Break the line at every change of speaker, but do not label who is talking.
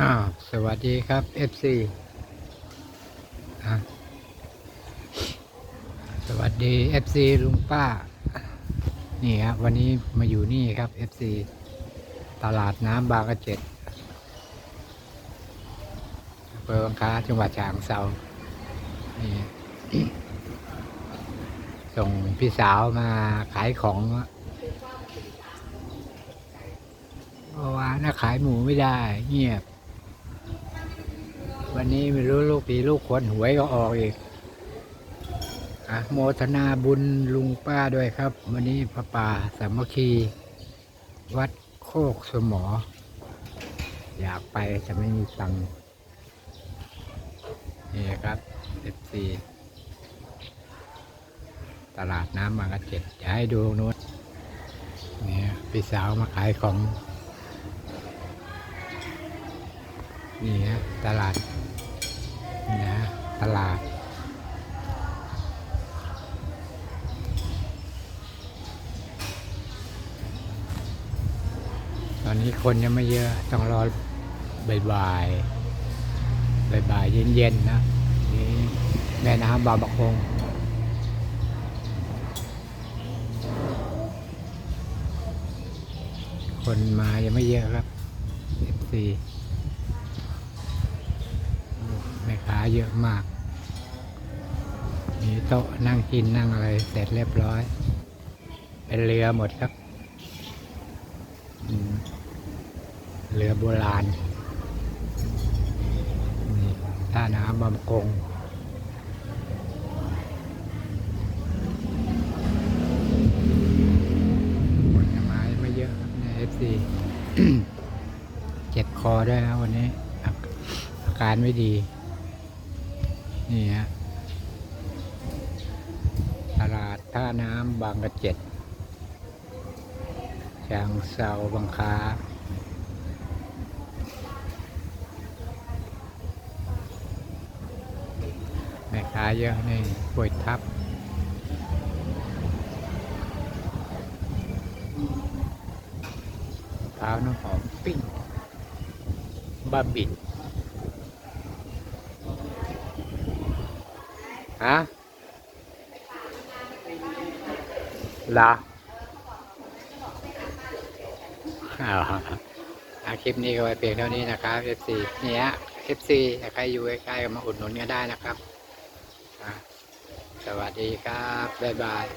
อ้าวสวัสดีครับ FC อะสวัสดี FC ลุงป้า นี่ครับวันนี้มาอยู่นี่ครับ FC ตลาดน้ำบางกระเจ็ดอำเภอบางค้าจังหวัดฉะเชิงเซานี่ส่งพี่สาวมาขายของเมื่อวานนะขายหมูไม่ได้ เงียบ วันนี้ไม่รู้ลูกปีลูกคนหวยก็ออกอีกอะโมทนาบุญลุงป้าด้วยครับ วันนี้พระป่าสามัคคี วัดโคกสมอ อยากไปจะไม่มีตังค์นี่ครับเอฟซีตลาดน้ำบางกระเจ็ดจะให้ดูนู้นนี่พี่สาวมาขายของ นี่ฮะตลาดนี่นะตลาด ตอนนี้คนยังไม่เยอะต้องรอบ่ายๆบ่ายๆเย็นๆนะนี่แม่น้ำบางประกงคนมายังไม่เยอะครับ F4 เยอะมาก มีโต๊ะนั่งกินนั่งอะไรเสร็จเรียบร้อย เป็นเรือหมดครับเรือโบราณนี่ท่าน้ำบางกงผลไม้ไม่เยอะในเอฟซีเจ็บคอด้วยนะวันนี้ อาการไม่ดี นี่ฮะตลาดท่าน้ำบางกระเจ็ดชางเซาบางคาแม่ค้าเยอะนี่ป่วยทับเท้าวน้ำหอมปิ้งบาบิน ฮะลาเอาอาคลิปนี้ก็ไว้เพียงเท่านี้นะครับ FC นี่ย FC ใครอยู่ใกล้ๆก็มาอุดหนุนก็ได้นะครับ สวัสดีครับ บ๊ายบาย